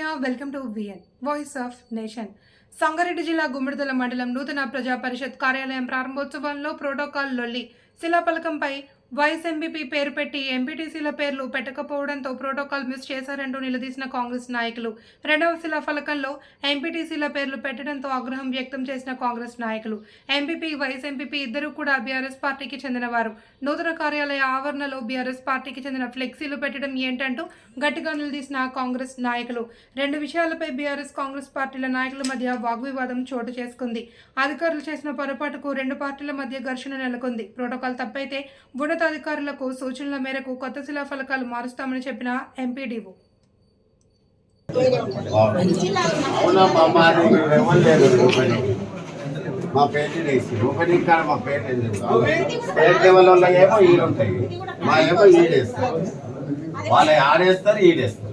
Welcome to VN voice of nation Sangareddy జిల్లా గుమ్మడిదల మండలం నూతన ప్రజా పరిషత్ కార్యాలయం ప్రారంభోత్సవంలో ప్రోటోకాల్ లొల్లి శిలాఫలకంపై వైస్ ఎంపీపీ పేరు పెట్టి ఎంపీటీసీల పేర్లు పెట్టకపోవడంతో ప్రోటోకాల్ మిస్ చేశారంటూ నిలదీసిన కాంగ్రెస్ నాయకులు. రెండవ శిలాఫలకంలో ఎంపీటీసీల పేర్లు పెట్టడంతో ఆగ్రహం వ్యక్తం చేసిన కాంగ్రెస్ నాయకులు. ఎంపీపీ వైస్ ఎంపీపీ ఇద్దరు కూడా బీఆర్ఎస్ పార్టీకి చెందినవారు. నూతన కార్యాలయ ఆవరణలో బీఆర్ఎస్ పార్టీకి చెందిన ఫ్లెక్సీలు పెట్టడం ఏంటంటూ గట్టిగా నిలదీసిన కాంగ్రెస్ నాయకులు. రెండు విషయాలపై బీఆర్ఎస్ కాంగ్రెస్ పార్టీల నాయకుల మధ్య వాగ్వివాదం చోటు చేసుకుంది. అధికారులు చేసిన పొరపాటుకు రెండు పార్టీల మధ్య ఘర్షణ నెలకొంది. ప్రోటోకాల్ తప్పైతే ఉన్నతాధికారులకు సూచనల మేరకు కొత్త శిలా ఫలకాలు మారుస్తామని చెప్పిన ఎంపీడీఓ. మా పేరు వేసి ఓపెనింగ్ కాడ మా పేరు లేదు స్టేట్ లెవెల్ వల్ల ఏమో ఈడు ఉంటాయి మా ఏమో ఈడేస్తారు. వాళ్ళ ఆడేస్తారు ఈడేస్తారు.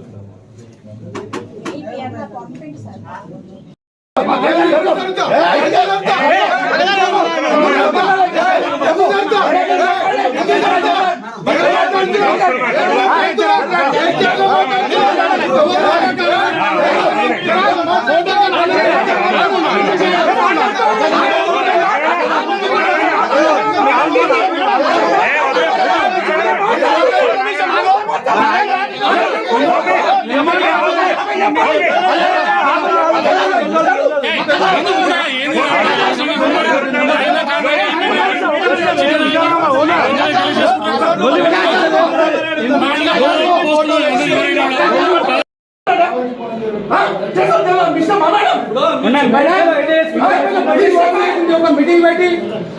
మీటింగ్ పెట్టి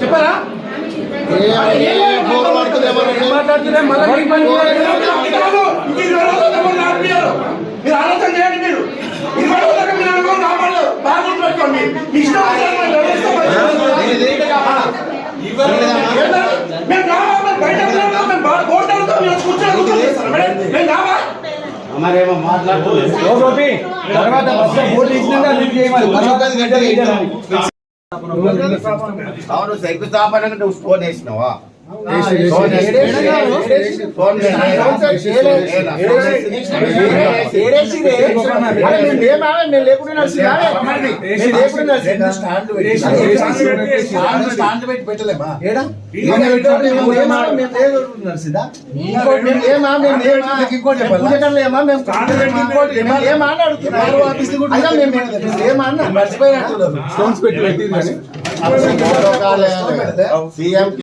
చెప్పారా మాట్లాడుతున్నా మీరు ఆలోచన చేయండి. ఇచ్చారని. అవును శంకుస్థాపన నువ్వు ఫోన్ వేసినావా స్టాండ్ పెట్టి పెట్టలేమా? ఇంకోటి మర్చిపోయినట్టు సీఎం